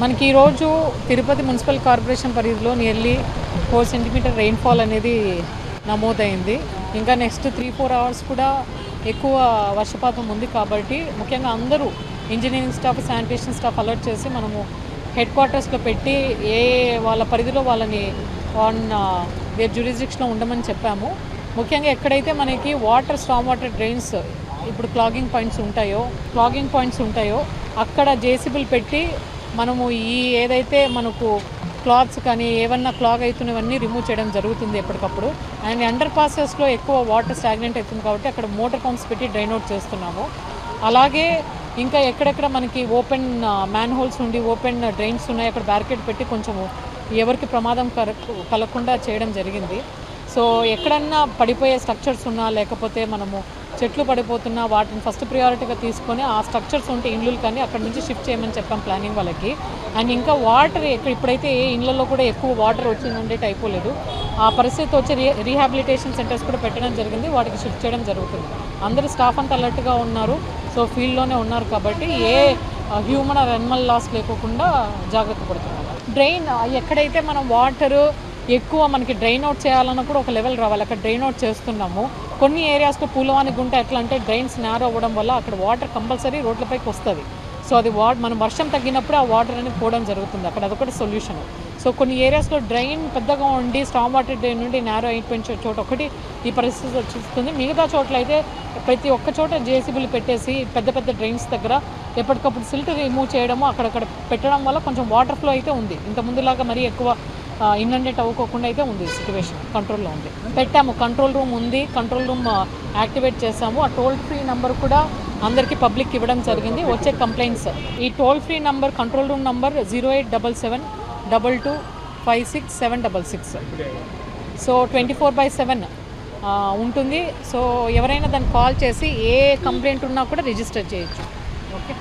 మనకి ఈరోజు Tirupati municipal corporation పరిధిలో నియర్లీ ఫోర్ సెంటీమీటర్ రెయిన్ఫాల్ అనేది నమోదైంది. ఇంకా నెక్స్ట్ త్రీ ఫోర్ అవర్స్ కూడా ఎక్కువ వర్షపాతం ఉంది కాబట్టి ముఖ్యంగా అందరూ engineering staff sanitation staff alert చేసి మనము హెడ్ క్వార్టర్స్లో పెట్టి ఏ వాళ్ళ పరిధిలో వాళ్ళని ఆన్ వేర్ జ్యూరిస్డిక్షన్లో ఉండమని చెప్పాము. ముఖ్యంగా ఎక్కడైతే మనకి వాటర్ స్టామ్ వాటర్ డ్రైన్స్ ఇప్పుడు క్లాగింగ్ పాయింట్స్ ఉంటాయో క్లాగింగ్ పాయింట్స్ ఉంటాయో అక్కడ జేసీబీలు పెట్టి మనము ఈ ఏదైతే మనకు క్లాత్స్ కానీ ఏమన్నా క్లాగ్ అవుతున్నవన్నీ రిమూవ్ చేయడం జరుగుతుంది ఎప్పటికప్పుడు. అండ్ అండర్ పాసెస్లో ఎక్కువ వాటర్ స్టాగ్నెంట్ అవుతుంది కాబట్టి అక్కడ మోటార్ పంప్స్ పెట్టి డ్రైన్ అవుట్ చేస్తున్నాము. అలాగే ఇంకా ఎక్కడెక్కడ మనకి ఓపెన్ మ్యాన్ హోల్స్ ఉండి ఓపెన్ డ్రైన్స్ ఉన్నాయి అక్కడ బ్యారికేడ్ పెట్టి కొంచెం ఎవరికి ప్రమాదం కలగకుండా చేయడం జరిగింది. సో ఎక్కడన్నా పడిపోయే స్ట్రక్చర్స్ ఉన్నా లేకపోతే మనము చెట్లు పడిపోతున్నా వాటిని ఫస్ట్ ప్రియారిటీగా తీసుకొని ఆ స్ట్రక్చర్స్ ఉంటే ఇండ్లు కానీ అక్కడ నుంచి షిఫ్ట్ చేయమని చెప్పాం ప్లానింగ్ వాళ్ళకి. అండ్ ఇంకా వాటర్ ఎక్కడ ఇప్పుడైతే ఏ ఇండ్లలో కూడా ఎక్కువ వాటర్ వచ్చిందంటే అయిపోలేదు ఆ పరిస్థితి వచ్చి రీహాబిలిటేషన్ సెంటర్స్ కూడా పెట్టడం జరిగింది వాటికి షిఫ్ట్ చేయడం జరుగుతుంది. అందరూ స్టాఫ్ అంతా అలర్ట్గా ఉన్నారు సో ఫీల్డ్లోనే ఉన్నారు కాబట్టి a human or animal loss లేకోకుండా జాగ్రత్త పడుతున్నారు. డ్రైన్ ఎక్కడైతే మనం వాటరు ఎక్కువ మనకి డ్రైన్ అవుట్ చేయాలన్నా కూడా ఒక లెవెల్ రావాలి. అక్కడ డ్రైన్ అవుట్ చేస్తున్నాము. కొన్ని ఏరియాస్లో పూలవాణి గుంట ఎట్లా అంటే డ్రైన్స్ నేరో అవ్వడం వల్ల అక్కడ వాటర్ కంపల్సరీ రోడ్లపైకి వస్తుంది. సో అది వా మనం వర్షం తగ్గినప్పుడు ఆ వాటర్ అనేది పోవడం జరుగుతుంది. అక్కడ అదొకటి సొల్యూషన్ సో కొన్ని ఏరియాస్లో డ్రైన్ పెద్దగా ఉండి స్టామ్ వాటర్ డ్రైన్ నుండి నేరో అయిపోయిన చోట ఒకటి ఈ పరిస్థితి వచ్చిస్తుంది. మిగతా చోట్ల అయితే ప్రతి ఒక్క చోట జేసీబీలు పెట్టేసి పెద్ద పెద్ద డ్రైన్స్ దగ్గర ఎప్పటికప్పుడు సిల్ట్ రిమూవ్ చేయడము అక్కడక్కడ పెట్టడం వల్ల కొంచెం వాటర్ ఫ్లో అయితే ఉంది. ఇంత ముందులాగా మరీ ఎక్కువ ఇన్నండేట్ అవ్వకోకుండా అయితే ఉంది సిచ్యువేషన్ కంట్రోల్లో ఉంది. పెట్టాము. కంట్రోల్ రూమ్ ఉంది. కంట్రోల్ రూమ్ యాక్టివేట్ చేసాము ఆ టోల్ ఫ్రీ నెంబర్ కూడా అందరికీ పబ్లిక్ ఇవ్వడం జరిగింది. వచ్చే కంప్లైంట్స్ ఈ toll free number control room number zero eight double seven double two five six seven double six so twenty four by seven ఉంటుంది. సో ఎవరైనా దాన్ని కాల్ చేసి ఏ కంప్లైంట్ ఉన్నా కూడా రిజిస్టర్ చేయొచ్చు. ఓకే